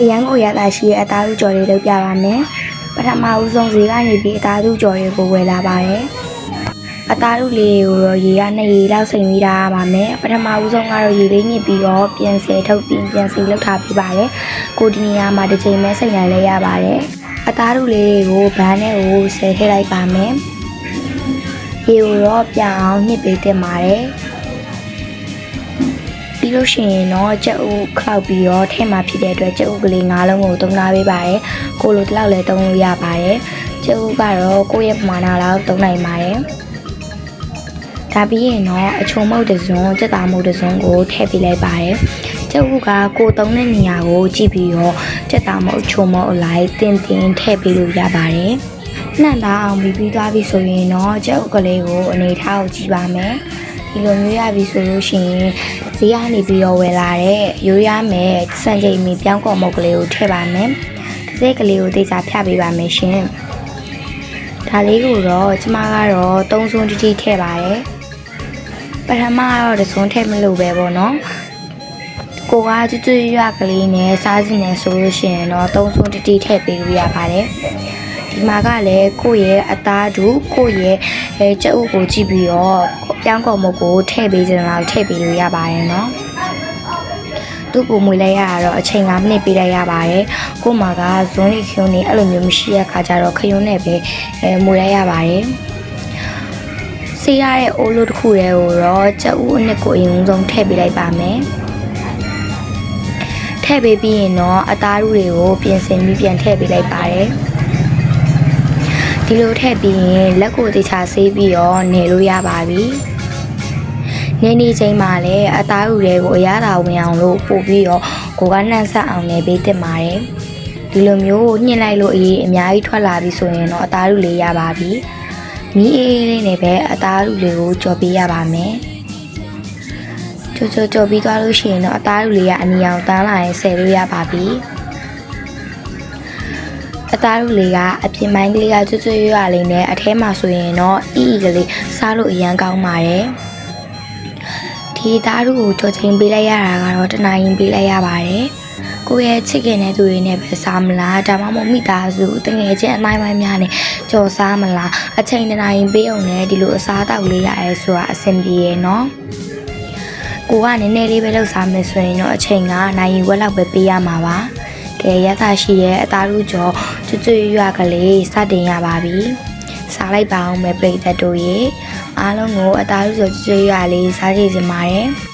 အရန်ကိုရတာရှိရဲ့အသားစုကြော်လေးလုပ်ပြပါမယ်ပထမဦးဆုံးဈေးကနေပြီးအသားစုကြော်တွေကိုဝယ်လာပါတယ်အသားစုလေးကိုတော့ရေကနှစ်ရေလောက်စိမ်ပြီးထားရပါမယ်ပထမဦးဆုံးကတော့ရေလေးညစ်ပြီးတော့ပြန်ဆယ်ထုတ်ပြီးပြန်စီလုပ်ထားပြပါတယ်ကိုဒီနေရာမှာတစ်ချိန်မဲစိမ်နိုင်လဲရပါတယ်အသားစုလေးတွေကိုဘန်းနဲ့ကိုဆယ်ထည့်လိုက်ပါမယ်ရေကိုတော့ပြန်အောင်ညှစ်ပေးတင်ပါတယ် ပြီးလို့ရှိရင်တော့ကြက်ဥခောက်ပြီးတော့ထဲမှာဖြစ်တဲ့အတွက်ကြက်ဥကလေး၅လုံးကိုသုံးထားပေးပါတယ်ကိုလိုတလောက်လည်းသုံးလို့ရပါတယ်ကြက်ဥကတော့ကိုယ့်ရဲ့ပမာဏလောက်သုံးနိုင်ပါတယ်ဒါပြီးရင်တော့အချုံမုတ်တစ်စုံကြက်သားမုတ်တစ်စုံကိုထည့်ပေးလိုက်ပါတယ်ကျုပ်ကကိုသုံးတဲ့နေရာကိုကြည့်ပြီးတော့ကြက်သားမုတ်ချုံမုတ်အလိုက်တင်တင်ထည့်ပေးလို့ရပါတယ်။နှံ့သားအောင်ပြီးပြီးသွားပြီဆိုရင်တော့ကျုပ်ကလေးကိုအနေထားကိုကြည့်ပါမယ်။ ဒီလိုမျိုးရပြီဆိုလို့ရှိရင်ဈေးကနေပြီးတော့ဝယ်လာတဲ့ရိုးရမယ်စံချိန်မီပြောင်းကော်မုတ်ကလေးကိုထည့်ပါမယ်။တစ်စိတ်ကလေးကိုတေချာဖြတ်ပေးပါမယ်ရှင်။ဒါလေးကိုတော့ကျမကတော့သုံးစုံတိတိထည့်ပါတယ်။ပထမကတော့တစ်စုံထည့်မလို့ပဲပေါ့နော်။ကိုကကျွတ်ကျွတ်ရွကလေးနဲ့စားစီနေဆိုလို့ရှိရင်တော့သုံးစုံတိတိထည့်ပေးလို့ရပါတယ်။ ဒီမှာကလည်းကိုယ့်ရဲ့အသားတူကိုယ့်ရဲ့အဲကြက်ဥကိုကြည့်ပြီးတော့ပြောင်းကုန်မုတ်ကိုထည့်ပေးစင်လောက်ထည့်ပေးလို့ရပါတယ်နော်။သူ့ကိုမွေလိုက်ရတော့အချိန်9မိနစ်ပေးလိုက်ရပါတယ်။ကို့မှာကဇွန်းလေးခရုံးနေအဲ့လိုမျိုးမရှိတဲ့ခါကျတော့ခရုံးနဲ့ပဲအဲမွေလိုက်ရပါတယ်။ဆေးရတဲ့အိုးလို့တစ်ခုတည်းကိုတော့ကြက်ဥအနှစ်ကိုအရင်ဆုံးထည့်ပေးလိုက်ပါမယ်။ထည့်ပေးပြီးရင်တော့အသားရူတွေကိုပြင်ဆင်ပြီးပြန်ထည့်ပေးလိုက်ပါတယ်။ ဒီလိုထည့်ပြီးရင်လက်ကိုတေချာဆေးပြီးတော့နေလို့ရပါပြီ။နေနေချိန်မှာလည်းအသားရူတွေကိုအရသာဝင်အောင်လို့ပို့ပြီးတော့ကိုကနှံ့ဆက်အောင်နေပေးတင်ပါတယ်။ဒီလိုမျိုးညှစ်လိုက်လို့အရေးအများကြီးထွက်လာပြီဆိုရင်တော့အသားရူလေးရပါပြီ။မီးအေးအေးလေးနဲ့ပဲအသားရူလေးကိုကြော်ပေးရပါမယ်။ကြော်ကြော်ကြော်ပြီးသွားလို့ရှိရင်တော့အသားရူလေးကအနီအောင်တန်းလာရင်ဆယ်လို့ရပါပြီ။ အသားရူလေးကအပြင်ပိုင်းကလေးကကျွတ်ကျွတ်ရွရွလေးနဲ့အထဲမှာဆိုရင်တော့အီအီကလေးစားလို့အရန်ကောင်းပါတယ်။ဒီသားရူကိုကြော်ချင်းပေးလိုက်ရတာကတော့တနာရင်ပေးလိုက်ရပါတယ်။ကိုယ့်ရဲ့ချစ်ခင်တဲ့သူတွေနဲ့ပဲစားမလားဒါမှမဟုတ်မိသားစုတငယ်ချင်းအတိုင်းပိုင်းများနဲ့ကြော်စားမလားအချိန်တနာရင်ပေးအောင်လည်းဒီလိုအစားအသောက်လေးရရဲဆိုတာအဆင်ပြေရဲ့နော်။ကိုကနည်းနည်းလေးပဲလောက်စားမယ်ဆိုရင်တော့အချိန်ကနိုင်ရီဝက်လောက်ပဲပေးရမှာပါ။ ကဲရသရှိရဲ့အသားရူကြော်ကျွတ်ကျွတ်ရွရွကလေးစတင်ရပါပြီ။စားလိုက်ပါအောင်မယ်ပြိတ္တတို့ရေအားလုံးကိုအသားရူကြော်ကျွတ်ကျွတ်ရွရွလေးစားကြည့်စင်ပါတယ်။